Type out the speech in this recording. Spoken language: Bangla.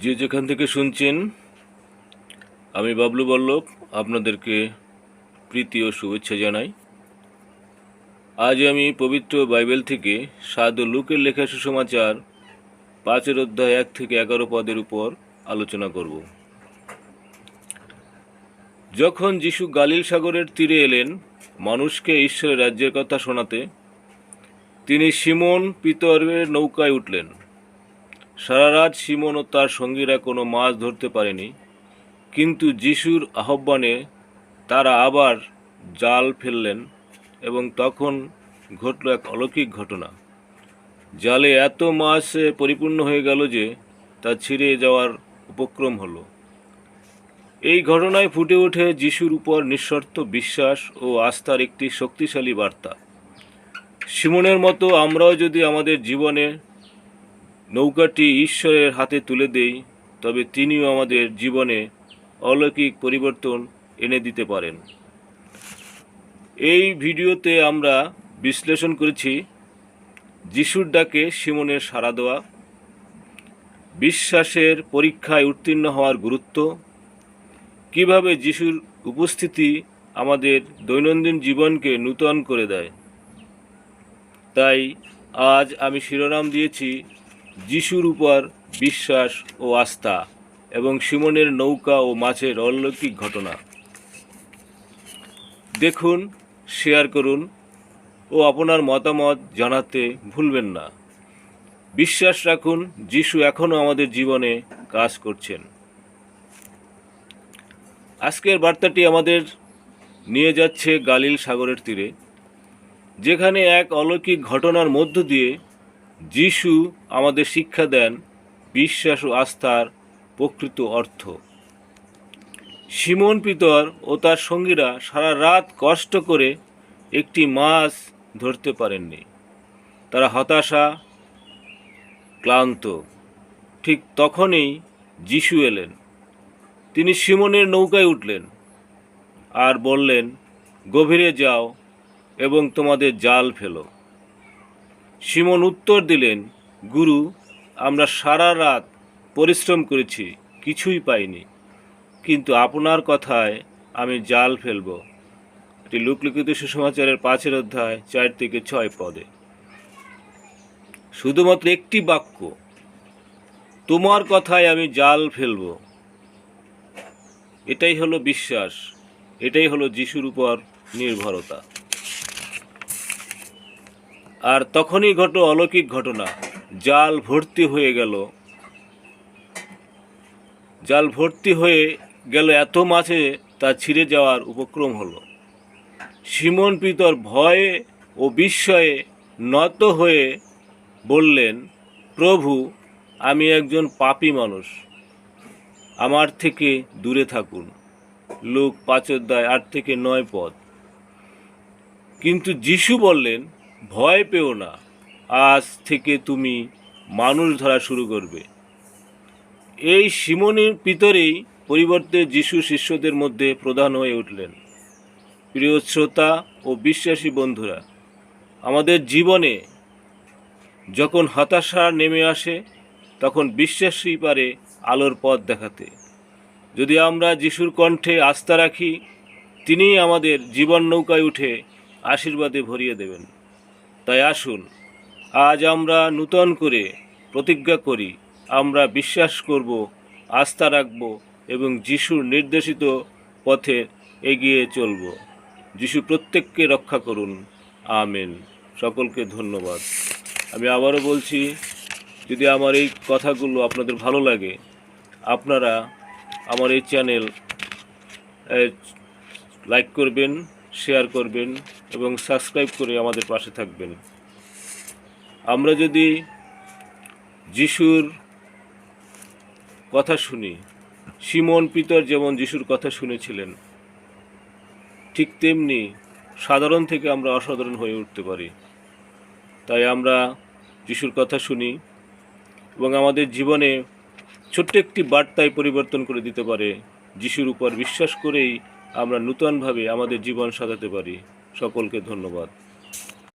যে যেখান থেকে শুনছেন, আমি বাবলু বল্লভ আপনাদেরকে প্রীতি ও শুভেচ্ছা জানাই। আজ আমি পবিত্র বাইবেল থেকে সাধু লুকের লেখা সুসমাচার পাঁচের অধ্যায় এক থেকে এগারো পদের উপর আলোচনা করব। যখন যিশু গালিল সাগরের তীরে এলেন, মানুষকে ঈশ্বরের রাজ্যের কথা শোনাতে, তিনি সিমন পিতরের নৌকায় উঠলেন। সারা রাত সিমন ও তার সঙ্গীরা কোনো মাছ ধরতে পারেনি, কিন্তু যিশুর আহ্বানে তারা আবার জাল ফেললেন এবং তখন ঘটল এক অলৌকিক ঘটনা। জালে এত মাছ পরিপূর্ণ হয়ে গেল যে তা ছিঁড়ে যাওয়ার উপক্রম হলো। এই ঘটনায় ফুটে ওঠে যিশুর উপর নিঃশর্ত বিশ্বাস ও আস্থার একটি শক্তিশালী বার্তা। সিমনের মতো আমরাও যদি আমাদের জীবনে নৌকাটি ঈশ্বরের হাতে তুলে দেই, তবে তিনিও আমাদের জীবনে অলৌকিক পরিবর্তন এনে দিতে পারেন। এই ভিডিওতে আমরা বিশ্লেষণ করেছি যিশুর ডাকে সিমনের সাড়া দেওয়া, বিশ্বাসের পরীক্ষায় উত্তীর্ণ হওয়ার গুরুত্ব, কীভাবে যিশুর উপস্থিতি আমাদের দৈনন্দিন জীবনকে নূতন করে দেয়। তাই আজ আমি শিরোনাম দিয়েছি যিশুর উপর বিশ্বাস ও আস্থা এবং সিমনের নৌকা ও মাছের অলৌকিক ঘটনা। দেখুন, শেয়ার করুন ও আপনার মতামত জানাতে ভুলবেন না। বিশ্বাস রাখুন, যিশু এখনও আমাদের জীবনে কাজ করছেন। আজকের বার্তাটি আমাদের নিয়ে যাচ্ছে গালিল সাগরের তীরে, যেখানে এক অলৌকিক ঘটনার মধ্য দিয়ে যিশু আমাদের শিক্ষা দেন, বিশ্বাস ও আস্থার প্রকৃত অর্থ। সিমন পিতর ও তার সঙ্গীরা সারা রাত কষ্ট করে একটি মাছ ধরতে পারেননি। তারা হতাশা, ক্লান্ত। ঠিক তখনই যিশু এলেন। তিনি সিমনের নৌকায় উঠলেন আর বললেন, গভীরে যাও এবং তোমাদের জাল ফেলো। সিমন উত্তর দিলেন, গুরু, আমরা সারা রাত পরিশ্রম করেছি, কিছুই পাইনি। কিন্তু আপনার কথায় আমি জাল ফেলব। এটি লোকলিখিত সুসমাচারের পাঁচের অধ্যায়, চার থেকে ছয় পদে। শুধুমাত্র একটি বাক্য, তোমার কথায় আমি জাল ফেলব। এটাই হলো বিশ্বাস, এটাই হলো যিশুর উপর নির্ভরতা। আর তখনই ঘটল অলৌকিক ঘটনা। জাল ভর্তি হয়ে গেল। জাল ভর্তি হয়ে গেল এত মাছে তা ছিঁড়ে যাওয়ার উপক্রম হলো। সিমন পিতর ভয়ে ও বিস্ময়ে নত হয়ে বললেন, প্রভু, আমি একজন পাপি মানুষ। আমার থেকে দূরে থাকুন। লোক পাঁচ অধ্যায় আট থেকে নয় পদ কিন্তু যিশু বললেন ভয় পেও না। আজ থেকে তুমি মানুষ ধরা শুরু করবে। এই সিমনির পিতরেই পরিবর্তে যিশু শিষ্যদের মধ্যে প্রধান হয়ে উঠলেন। প্রিয় শ্রোতা ও বিশ্বাসী বন্ধুরা, আমাদের জীবনে যখন হতাশা নেমে আসে, তখন বিশ্বাসী পারে আলোর পথ দেখাতে। যদি আমরা যিশুর কণ্ঠে আস্থা রাখি, তিনিই আমাদের জীবন নৌকায় উঠে আশীর্বাদে ভরিয়ে দেবেন। তাই আসুন, আজ আমরা নূতন করে প্রতিজ্ঞা করি, আমরা বিশ্বাস করব, আস্থা রাখব এবং যিশুর নির্দেশিত পথে এগিয়ে চলব। যিশু প্রত্যেককে রক্ষা করুন। আমেন। সকলকে ধন্যবাদ। আমি আবারও বলছি, যদি আমার এই কথাগুলো আপনাদের ভালো লাগে, আপনারা আমার এই চ্যানেল লাইক করবেন, শেয়ার করবেন এবং সাবস্ক্রাইব করে আমাদের পাশে থাকবেন। আমরা যদি যিশুর কথা শুনি, সিমন পিতর যেমন যিশুর কথা শুনেছিলেন, ঠিক তেমনি সাধারণ থেকে আমরা অসাধারণ হয়ে উঠতে পারি। তাই আমরা যিশুর কথা শুনি এবং আমাদের জীবনে ছোট্ট একটি বার্তায় পরিবর্তন করে দিতে পারে, যিশুর উপর বিশ্বাস করেই আমরা নূতনভাবে আমাদের জীবন সাজাতে পারি। সকলকে ধন্যবাদ।